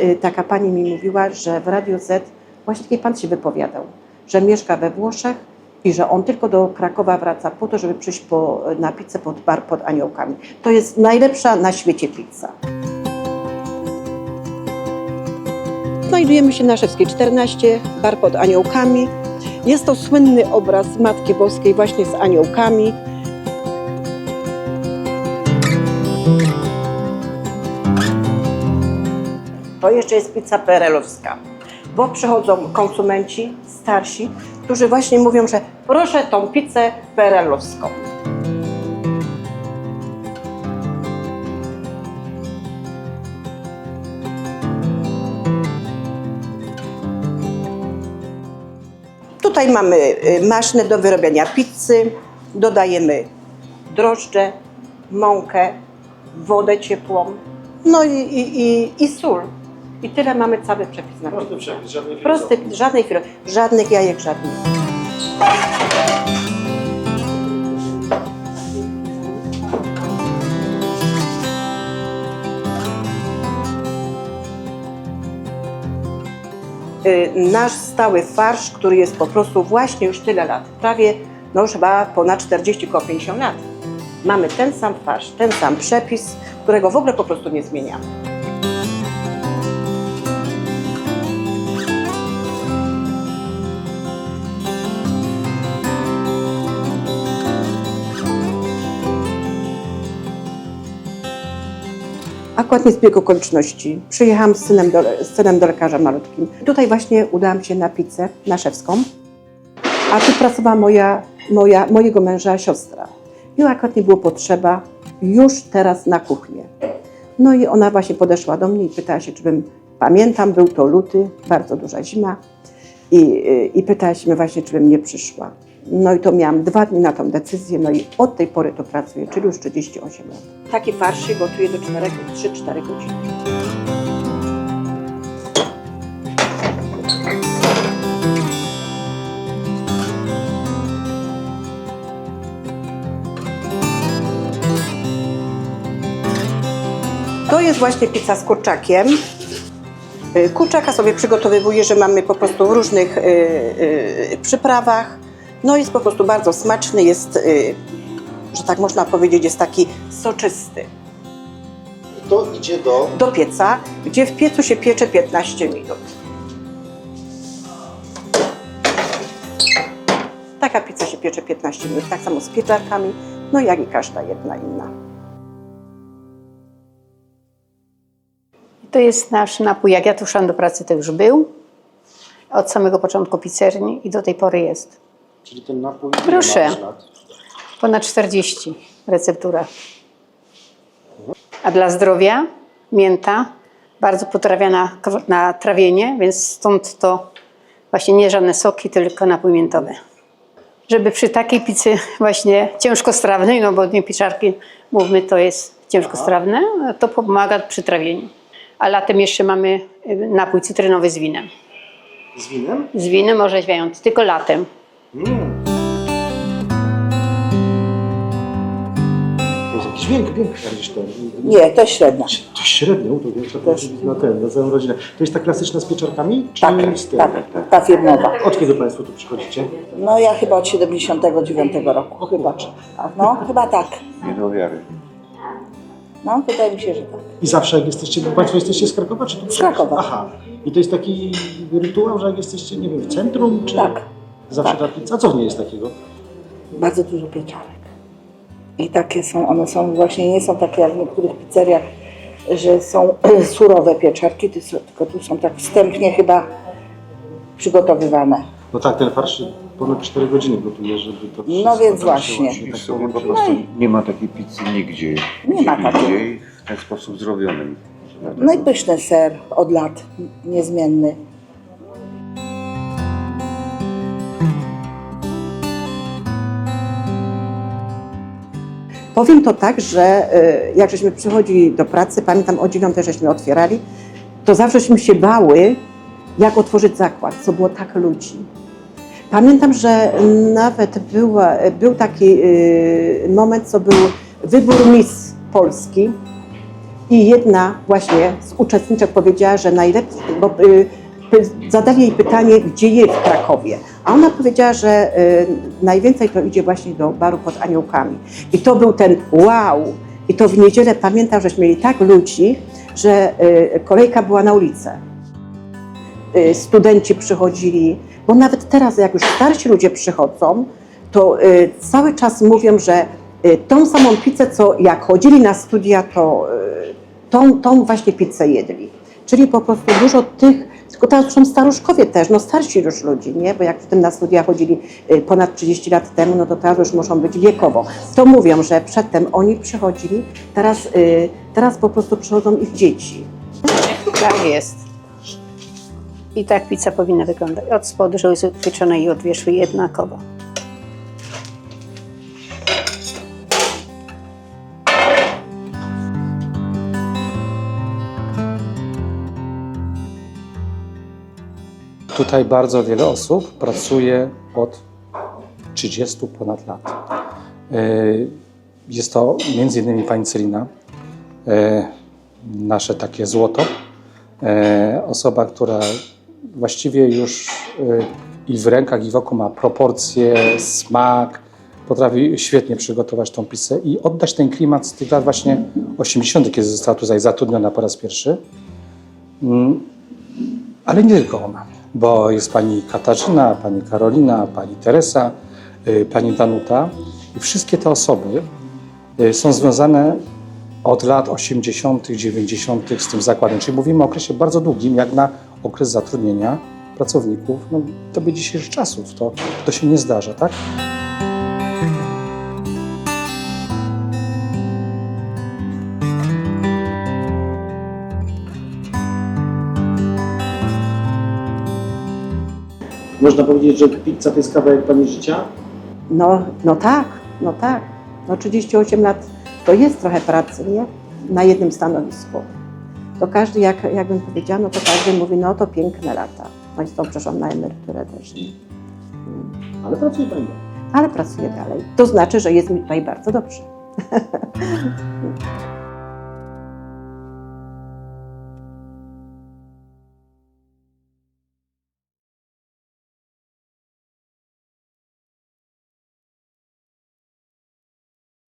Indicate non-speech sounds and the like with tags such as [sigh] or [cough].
Y, Taka pani mi mówiła, że w Radio Z właśnie pan się wypowiadał, że mieszka we Włoszech i że on tylko do Krakowa wraca po to, żeby przyjść po, na pizzę pod bar pod aniołkami. To jest najlepsza na świecie pizza. Znajdujemy się na Szewskiej 14, bar pod aniołkami. Jest to słynny obraz Matki Boskiej właśnie z aniołkami. To jeszcze jest pizza perelowska, bo przychodzą konsumenci starsi, którzy właśnie mówią, że proszę tą pizzę perelowską. Tutaj mamy y, maszynę do wyrobienia pizzy, dodajemy drożdże, mąkę, wodę ciepłą, no i, i, i, i sól. I tyle mamy cały przepis na Prosty przepis, żadnej Prosty, filozofii. żadnej chwili, żadnych jajek, żadnych. Y, Nasz stały farsz, który jest po prostu właśnie już tyle lat, prawie, no już chyba ponad 40, koło 50 lat. Mamy ten sam farsz, ten sam przepis, którego w ogóle po prostu nie zmieniamy. Akurat nie zbieg okoliczności. Przyjechałam z synem, do, z synem do lekarza malutkim. Tutaj właśnie udałam się na pizzę naszewską, a tu pracowała moja, moja, mojego męża siostra. I akurat nie było potrzeba już teraz na kuchnię. No i ona właśnie podeszła do mnie i pytała się, czy bym, pamiętam, był to luty, bardzo duża zima, i, i pytała się właśnie, czy bym nie przyszła. No i to miałam dwa dni na tą decyzję, no i od tej pory to pracuję, czyli już 38 lat. Taki farsz się gotuje do 4, 3-4 godziny. To jest właśnie pizza z kurczakiem. Y, Kurczaka sobie przygotowywuję, że mamy po prostu w różnych y, y, przyprawach. No jest po prostu bardzo smaczny, jest, y, że tak można powiedzieć, jest taki soczysty. To idzie do... Do pieca, gdzie w piecu się piecze 15 minut. Taka pizza się piecze 15 minut, tak samo z pieczarkami, no jak i każda jedna inna. To jest nasz napój. Jak ja tu szłam do pracy, to już był. Od samego początku pizzerni i do tej pory jest. Czyli ten napój... Proszę. ma lat? Ponad 40 receptura. A dla zdrowia mięta, bardzo potrawiana na trawienie, więc stąd to właśnie nie żadne soki, tylko napój miętowy. Żeby przy takiej pizzy właśnie ciężkostrawnej, no bo nie pieczarki, mówmy, to jest ciężkostrawne, to pomaga przy trawieniu. A latem jeszcze mamy y, napój cytrynowy z winem. Z winem? Z winem orzeźwiający, tylko latem. Mm. To jest jakiś większy, większy niż ten. Nie, to średnia. To średnio, to większa to jest na ten, na całą rodzinę. To jest ta klasyczna z pieczarkami? Czy Tak, z tym? tak, ta firmowa. Od kiedy Państwo tu przychodzicie? No ja chyba od 79 roku, chyba. No, chyba tak. Nie do wiary. No, wydaje mi się, że tak. I zawsze jak jesteście, bo Państwo jesteście z Krakowa, czy tu? Z Krakowa. Aha. I to jest taki rytuał, że jak jesteście, nie wiem, w centrum, czy... Tak. Zawsze Tak. ta pizza? A co w niej jest takiego? Bardzo dużo pieczarek. I takie są, one są właśnie, nie są takie jak w niektórych pizzeriach, że są [clears throat] surowe pieczarki, ty- tylko tu są tak wstępnie chyba przygotowywane. No tak, ten farsz ponad 4 godziny gotuje, żeby to No wszystko więc tam się właśnie. tak sobie po prostu nie ma takiej pizzy nigdzie. Nie ma takiej. W ten sposób zrobionym. No i pyszny ser od lat, niezmienny. Powiem to tak, że y, jak żeśmy przychodzili do pracy, pamiętam o dziewiątej żeśmy otwierali, to zawsześmy się bały, jak otworzyć zakład, co było tak ludzi. Pamiętam, że nawet była, był taki y, moment, co był wybór Miss Polski I jedna właśnie z uczestniczek powiedziała, że najlepiej, bo py- zadali jej pytanie, gdzie je w Krakowie. A ona powiedziała, że y, najwięcej to idzie właśnie do baru pod aniołkami. I to był ten wow. I to w niedzielę pamiętam, żeśmy mieli tak ludzi, że y, kolejka była na ulicę. Y, studenci przychodzili, bo nawet teraz, jak już starsi ludzie przychodzą, to cały czas mówią, że tą samą pizzę, co jak chodzili na studia, to tą, tą właśnie pizzę jedli. Czyli po prostu dużo tych, tylko teraz są staruszkowie też, no starsi już ludzi, nie? Bo jak w tym na studia chodzili y, ponad 30 lat temu, no to teraz już muszą być wiekowo. To mówią, że przedtem oni przychodzili, teraz, y, teraz po prostu przychodzą ich dzieci. Tak jest. I tak pizza powinna wyglądać. Od spodu, żeby jest pieczona i od wierzchu jednakowo. Tutaj bardzo wiele osób pracuje od 30 ponad lat. E, Jest to między innymi pani Celina, e, nasze takie złoto. E, Osoba, która właściwie już i w rękach, i w oku ma proporcje, smak, potrafi świetnie przygotować tą pizzę i oddać ten klimat z tych lat właśnie 80., kiedy została tutaj zatrudniona po raz pierwszy. Mm, ale nie tylko ona, bo jest pani Katarzyna, pani Karolina, pani Teresa, y, pani Danuta i wszystkie te osoby y, są związane od lat 80., 90. z tym zakładem. Czyli mówimy o okresie bardzo długim, jak na okres zatrudnienia pracowników. No, to by dzisiejszych czasów, to, to się nie zdarza, tak? Można powiedzieć, że pizza to jest kawałek Pani życia? No, no tak, no tak. No 38 lat to jest trochę pracy, nie? Na jednym stanowisku. To każdy, jak, jakbym powiedziała, no to każdy mówi, no to piękne lata. No i stąd przeszłam na emeryturę też, nie? Ale pracuje Pani. Ale pracuję dalej. To znaczy, że jest mi tutaj bardzo dobrze. [laughs]